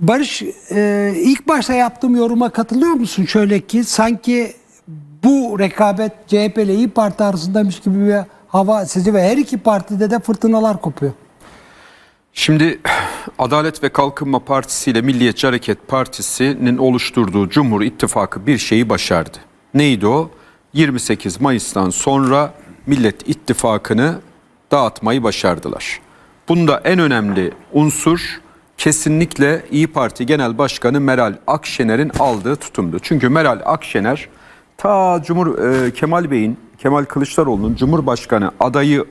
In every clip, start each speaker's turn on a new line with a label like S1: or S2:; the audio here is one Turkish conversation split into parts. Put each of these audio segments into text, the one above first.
S1: Barış e, ilk başta yaptığım yoruma katılıyor musun? Şöyle ki sanki bu rekabet CHP ile İyi Parti arasındaymış gibi bir hava sizi ve her iki partide de fırtınalar kopuyor.
S2: Şimdi Adalet ve Kalkınma Partisi ile Milliyetçi Hareket Partisi'nin oluşturduğu Cumhur İttifakı bir şeyi başardı. Neydi o? 28 Mayıs'tan sonra Millet İttifakı'nı dağıtmayı başardılar. Bunda en önemli unsur kesinlikle İyi Parti Genel Başkanı Meral Akşener'in aldığı tutumdu. Çünkü Meral Akşener ta Cumhur e, Kemal Bey'in Kemal Kılıçdaroğlu'nun Cumhurbaşkanı adayı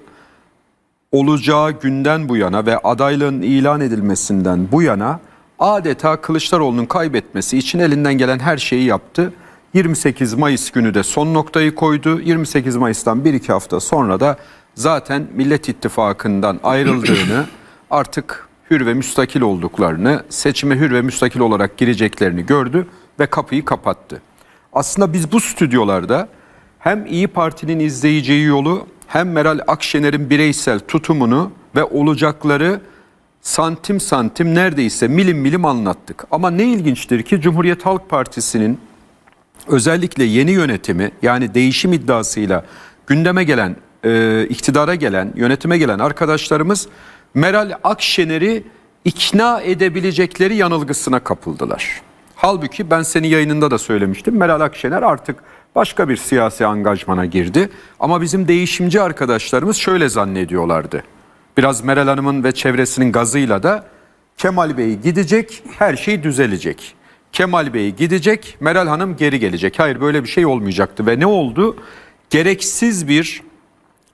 S2: olacağı günden bu yana ve adaylığın ilan edilmesinden bu yana adeta Kılıçdaroğlu'nun kaybetmesi için elinden gelen her şeyi yaptı. 28 Mayıs günü de son noktayı koydu. 28 Mayıs'tan bir iki hafta sonra da zaten Millet İttifakı'ndan ayrıldığını artık hür ve müstakil olduklarını, seçime hür ve müstakil olarak gireceklerini gördü ve kapıyı kapattı. Aslında biz bu stüdyolarda hem İyi Parti'nin izleyeceği yolu hem Meral Akşener'in bireysel tutumunu ve olacakları santim santim neredeyse milim milim anlattık. Ama ne ilginçtir ki Cumhuriyet Halk Partisi'nin özellikle yeni yönetimi yani değişim iddiasıyla gündeme gelen, e, iktidara gelen, yönetime gelen arkadaşlarımız Meral Akşener'i ikna edebilecekleri yanılgısına kapıldılar. Halbuki ben seni yayınında da söylemiştim. Meral Akşener artık başka bir siyasi angajmana girdi. Ama bizim değişimci arkadaşlarımız şöyle zannediyorlardı. Biraz Meral Hanım'ın ve çevresinin gazıyla da Kemal Bey gidecek, her şey düzelecek. Kemal Bey gidecek, Meral Hanım geri gelecek. Hayır böyle bir şey olmayacaktı ve ne oldu? Gereksiz bir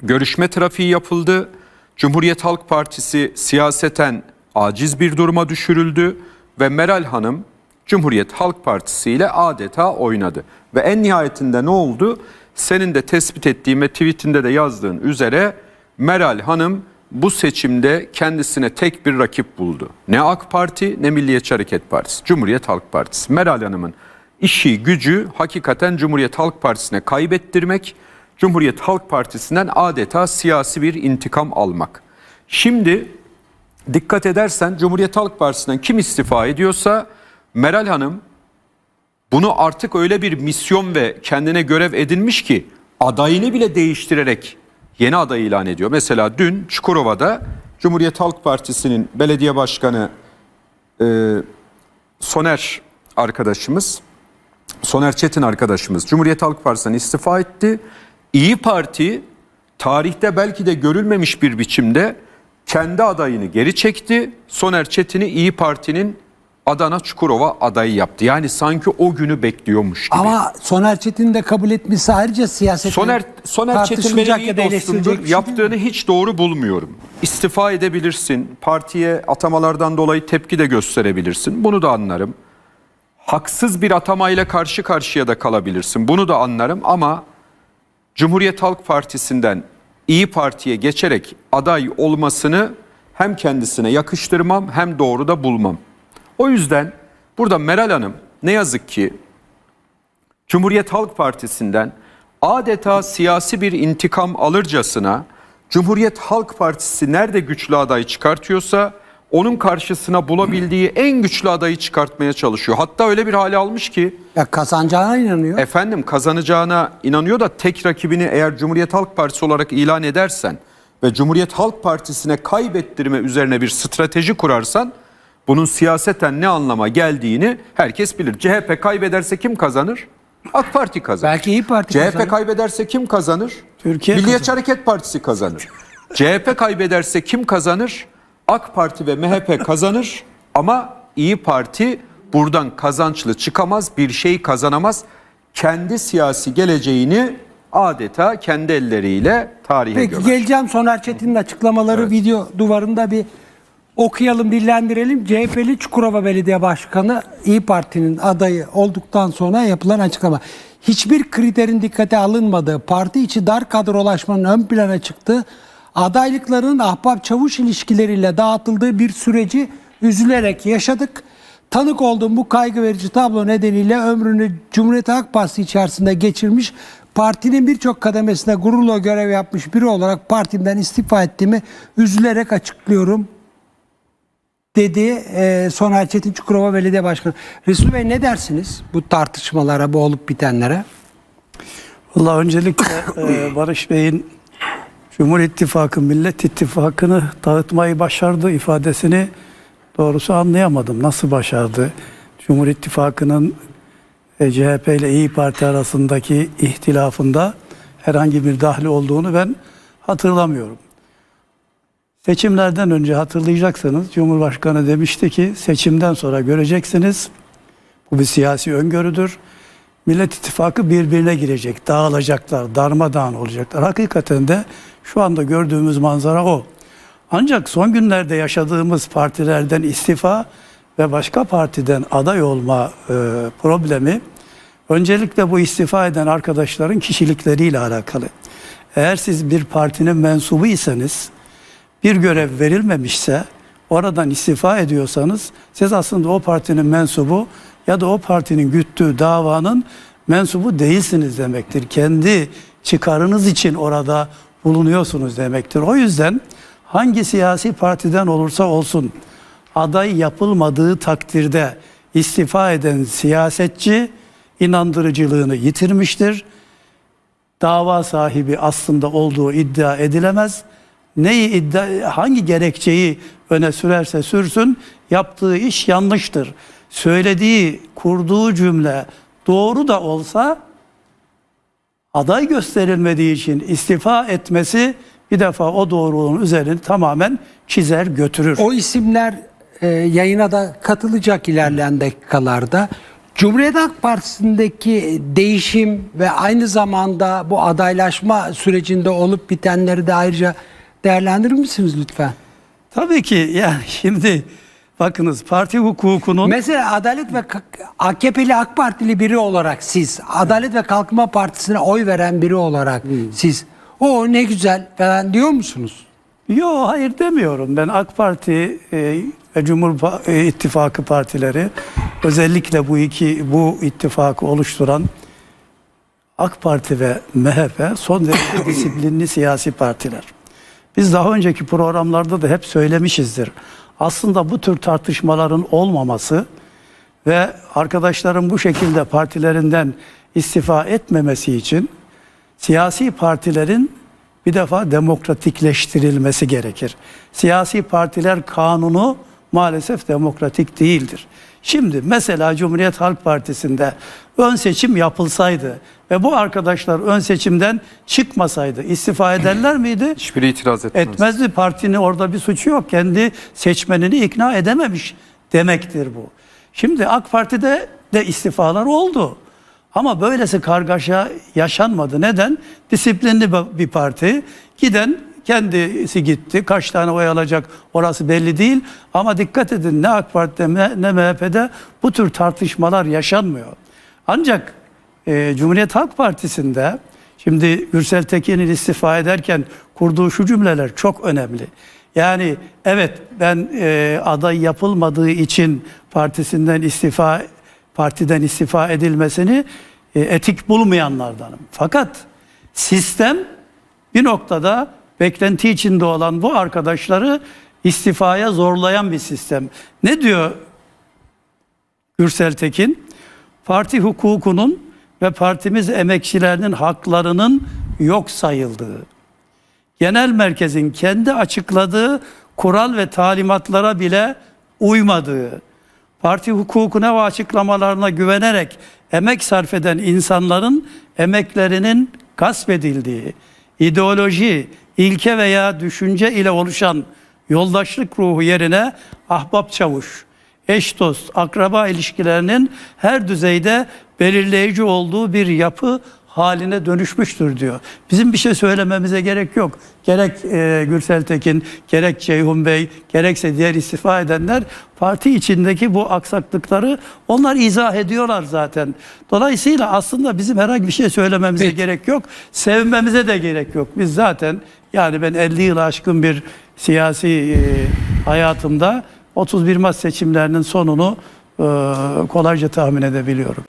S2: görüşme trafiği yapıldı. Cumhuriyet Halk Partisi siyaseten aciz bir duruma düşürüldü ve Meral Hanım Cumhuriyet Halk Partisi ile adeta oynadı. Ve en nihayetinde ne oldu? Senin de tespit ettiğin ve tweetinde de yazdığın üzere Meral Hanım bu seçimde kendisine tek bir rakip buldu. Ne AK Parti ne Milliyetçi Hareket Partisi, Cumhuriyet Halk Partisi. Meral Hanım'ın işi gücü hakikaten Cumhuriyet Halk Partisi'ne kaybettirmek, Cumhuriyet Halk Partisi'nden adeta siyasi bir intikam almak. Şimdi dikkat edersen Cumhuriyet Halk Partisi'nden kim istifa ediyorsa Meral Hanım bunu artık öyle bir misyon ve kendine görev edinmiş ki adayını bile değiştirerek yeni aday ilan ediyor. Mesela dün Çukurova'da Cumhuriyet Halk Partisi'nin belediye başkanı e, Soner arkadaşımız, Soner Çetin arkadaşımız Cumhuriyet Halk Partisi'nden istifa etti. İyi Parti tarihte belki de görülmemiş bir biçimde kendi adayını geri çekti. Soner Çetin'i İyi Parti'nin Adana Çukurova adayı yaptı. Yani sanki o günü bekliyormuş gibi.
S1: Ama Soner Çetin de kabul etmişse ayrıca siyaset
S2: Soner Soner Çetin benim iyi dostumdur.
S1: şey?
S2: Yaptığını hiç doğru bulmuyorum. İstifa edebilirsin. Partiye atamalardan dolayı tepki de gösterebilirsin. Bunu da anlarım. Haksız bir atamayla karşı karşıya da kalabilirsin. Bunu da anlarım ama Cumhuriyet Halk Partisi'nden İyi Parti'ye geçerek aday olmasını hem kendisine yakıştırmam hem doğru da bulmam. O yüzden burada Meral Hanım ne yazık ki Cumhuriyet Halk Partisi'nden adeta siyasi bir intikam alırcasına Cumhuriyet Halk Partisi nerede güçlü aday çıkartıyorsa onun karşısına bulabildiği en güçlü adayı çıkartmaya çalışıyor. Hatta öyle bir hale almış ki
S1: Ya kazanacağına inanıyor.
S2: efendim kazanacağına inanıyor da tek rakibini eğer Cumhuriyet Halk Partisi olarak ilan edersen ve Cumhuriyet Halk Partisi'ne kaybettirme üzerine bir strateji kurarsan bunun siyaseten ne anlama geldiğini herkes bilir. CHP kaybederse kim kazanır? AK Parti kazanır.
S1: Belki İyi Parti
S2: CHP
S1: kazanır.
S2: kaybederse kim kazanır?
S1: Türkiye
S2: Milliyetçi Hareket Partisi kazanır. CHP kaybederse kim kazanır? AK Parti ve MHP kazanır ama İyi Parti buradan kazançlı çıkamaz, bir şey kazanamaz. Kendi siyasi geleceğini adeta kendi elleriyle tarihe
S1: Peki
S2: gömer.
S1: geleceğim Soner Çetin'in açıklamaları video duvarında bir okuyalım, dillendirelim. CHP'li Çukurova Belediye Başkanı İyi Parti'nin adayı olduktan sonra yapılan açıklama. Hiçbir kriterin dikkate alınmadığı, parti içi dar kadrolaşmanın ön plana çıktığı, adaylıkların ahbap çavuş ilişkileriyle dağıtıldığı bir süreci üzülerek yaşadık. Tanık olduğum bu kaygı verici tablo nedeniyle ömrünü Cumhuriyet Halk Partisi içerisinde geçirmiş, partinin birçok kademesinde gururla görev yapmış biri olarak partimden istifa ettiğimi üzülerek açıklıyorum dedi e, Soner Çetin Çukurova Belediye Başkanı. Resul Bey ne dersiniz bu tartışmalara, bu olup bitenlere?
S3: Valla öncelikle e, Barış Bey'in Cumhur İttifakı, Millet İttifakı'nı dağıtmayı başardı ifadesini doğrusu anlayamadım. Nasıl başardı? Cumhur İttifakı'nın e, CHP ile İyi Parti arasındaki ihtilafında herhangi bir dahli olduğunu ben hatırlamıyorum. Seçimlerden önce hatırlayacaksınız Cumhurbaşkanı demişti ki seçimden sonra göreceksiniz. Bu bir siyasi öngörüdür. Millet İttifakı birbirine girecek, dağılacaklar, darmadağın olacaklar. Hakikaten de şu anda gördüğümüz manzara o. Ancak son günlerde yaşadığımız partilerden istifa ve başka partiden aday olma e, problemi öncelikle bu istifa eden arkadaşların kişilikleriyle alakalı. Eğer siz bir partinin mensubuysanız bir görev verilmemişse oradan istifa ediyorsanız siz aslında o partinin mensubu ya da o partinin güttüğü davanın mensubu değilsiniz demektir. Kendi çıkarınız için orada bulunuyorsunuz demektir. O yüzden hangi siyasi partiden olursa olsun aday yapılmadığı takdirde istifa eden siyasetçi inandırıcılığını yitirmiştir dava sahibi aslında olduğu iddia edilemez. Neyi iddia, hangi gerekçeyi öne sürerse sürsün yaptığı iş yanlıştır. Söylediği, kurduğu cümle doğru da olsa aday gösterilmediği için istifa etmesi bir defa o doğruluğun üzerini tamamen çizer götürür.
S1: O isimler e, yayına da katılacak ilerleyen dakikalarda. Cumhuriyet Halk Partisi'ndeki değişim ve aynı zamanda bu adaylaşma sürecinde olup bitenleri de ayrıca değerlendirir misiniz lütfen?
S3: Tabii ki yani şimdi bakınız parti hukukunun
S1: Mesela Adalet ve AKP'li AK Partili biri olarak siz, Adalet ve Kalkınma Partisi'ne oy veren biri olarak siz, o ne güzel falan diyor musunuz?
S3: Yo hayır demiyorum. Ben AK Parti e, ve Cumhur e, İttifakı partileri özellikle bu iki bu ittifakı oluşturan AK Parti ve MHP son derece disiplinli siyasi partiler. Biz daha önceki programlarda da hep söylemişizdir. Aslında bu tür tartışmaların olmaması ve arkadaşların bu şekilde partilerinden istifa etmemesi için siyasi partilerin bir defa demokratikleştirilmesi gerekir. Siyasi partiler kanunu maalesef demokratik değildir. Şimdi mesela Cumhuriyet Halk Partisi'nde ön seçim yapılsaydı ve bu arkadaşlar ön seçimden çıkmasaydı istifa ederler miydi?
S2: Hiçbiri itiraz etmez.
S3: Etmezdi. Partinin orada bir suçu yok. Kendi seçmenini ikna edememiş demektir bu. Şimdi AK Parti'de de istifalar oldu. Ama böylesi kargaşa yaşanmadı. Neden? Disiplinli bir parti. Giden kendisi gitti. Kaç tane oy alacak orası belli değil. Ama dikkat edin ne AK Parti'de ne MHP'de bu tür tartışmalar yaşanmıyor. Ancak e, Cumhuriyet Halk Partisi'nde şimdi Gürsel Tekin'in istifa ederken kurduğu şu cümleler çok önemli. Yani evet ben e, aday yapılmadığı için partisinden istifa partiden istifa edilmesini e, etik bulmayanlardanım. Fakat sistem bir noktada beklenti içinde olan bu arkadaşları istifaya zorlayan bir sistem. Ne diyor Gürsel Tekin? Parti hukukunun ve partimiz emekçilerinin haklarının yok sayıldığı, genel merkezin kendi açıkladığı kural ve talimatlara bile uymadığı, parti hukukuna ve açıklamalarına güvenerek emek sarf eden insanların emeklerinin gasp edildiği, ideoloji, ilke veya düşünce ile oluşan yoldaşlık ruhu yerine ahbap çavuş, eş dost, akraba ilişkilerinin her düzeyde belirleyici olduğu bir yapı haline dönüşmüştür diyor. Bizim bir şey söylememize gerek yok. Gerek e, Gürsel Tekin, gerek Ceyhun Bey, gerekse diğer istifa edenler parti içindeki bu aksaklıkları onlar izah ediyorlar zaten. Dolayısıyla aslında bizim herhangi bir şey söylememize
S1: Peki.
S3: gerek yok. Sevmemize de gerek yok. Biz zaten yani ben 50 yıl aşkın bir siyasi e, hayatımda 31 Mart seçimlerinin sonunu e, kolayca tahmin edebiliyorum.